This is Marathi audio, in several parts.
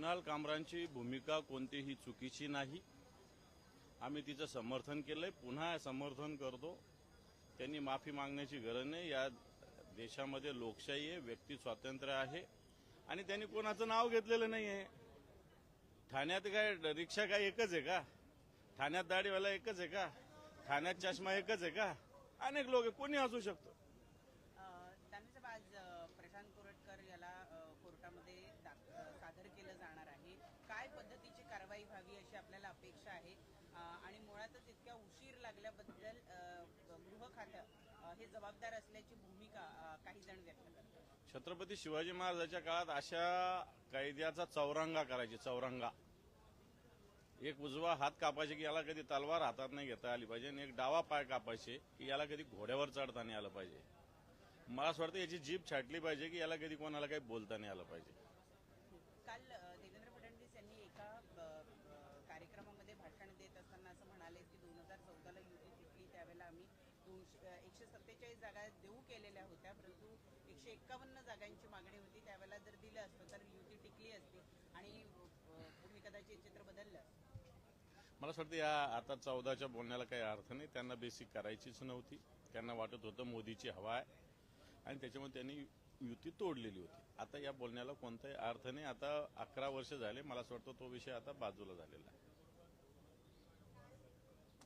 कुणाल कामरांची भूमिका कोणतीही चुकीची नाही. आम्ही तिचं समर्थन केलंय. पुन्हा समर्थन करतो. त्यांनी माफी मागण्याची गरज नाही. या देशामध्ये लोकशाही आहे व्यक्ती स्वातंत्र्य आहे. आणि त्यांनी कोणाचं नाव घेतलेलं नाही आहे ठाण्यात काय रिक्षा काय एकच आहे का? ठाण्यात दाढीवाला एकच आहे का? ठाण्यात चष्मा एकच आहे का? अनेक लोक आहे कोणी असू शकतो. उशीर लागल्याबद्दल गृह खातं हे जबाबदार असल्याची भूमिका काही जण व्यक्त करतात. छत्रपती शिवाजी महाराजांच्या काळात अशा कैद्याचा चौरंगा करायची चौरंगा. एक उजवा हात कापायचे की याला कधी तलवार हातात नाही घेता आली पाहिजे आणि एक डावा पाय कापायचे की याला कधी घोड्यावर चढता नाही आलं पाहिजे. मला असं वाटतं याची जीभ छाटली पाहिजे की याला कधी कोणाला काही बोलता नाही आलं पाहिजे. काल देवेंद्र फडणवीस यांनी एका एकशे सत्तेचाळीस जागा देऊ केलेल्या होत्या परंतु एकशे एक्कावन्न जागांची मागणी होती त्यावेळेला जर दिलं असतं तर युती टिकली असती आणि अ, तुम्ही कदाचित चित्र बदललं. मला असं वाटतं या आता चौदाच्या बोलण्याला काही अर्थ नाही. त्यांना बेसिक करायचीच नव्हती. त्यांना वाटत होतं मोदीची हवा आहे. आणि त्याच्यामुळे त्यांनी युती तोडलेली होती. आता या बोलण्याला कोणताही अर्थ नाही. आता अकरा वर्ष झाले. मला असं वाटतं तो विषय आता बाजूला झालेला आहे.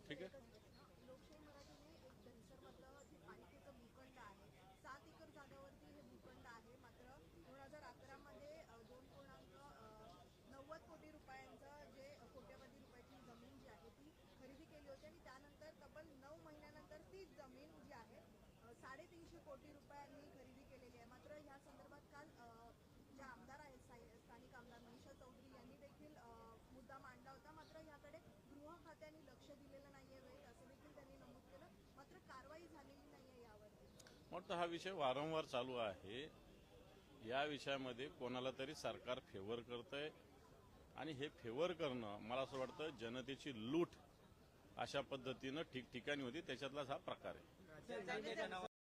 ठीक आहे? कोटी रुपयांनी खरेदी केलेली आहे. मात्र ह्या संदर्भात काल ज्या आमदार आहेत स्थानिक आमदार मनीषा चौधरी यांनी देखील मुद्दा मांडला होता. मात्र याकडे गृह खात्याने लक्ष दिलेलं नाहीये वेळेत असं देखील त्यांनी नमूद केलं. मात्र कारवाई झालेली नाहीये यावरती. वाटतं हा विषय वारंवार चालू आहे. या विषयामध्ये कोणाला तरी सरकार फेवर करतंय. आणि हे फेवर करणं मला असं वाटतं जनतेची लूट अशा पद्धतीनं ठिकठिकाणी होती. त्याच्यातलाच हा प्रकार आहे.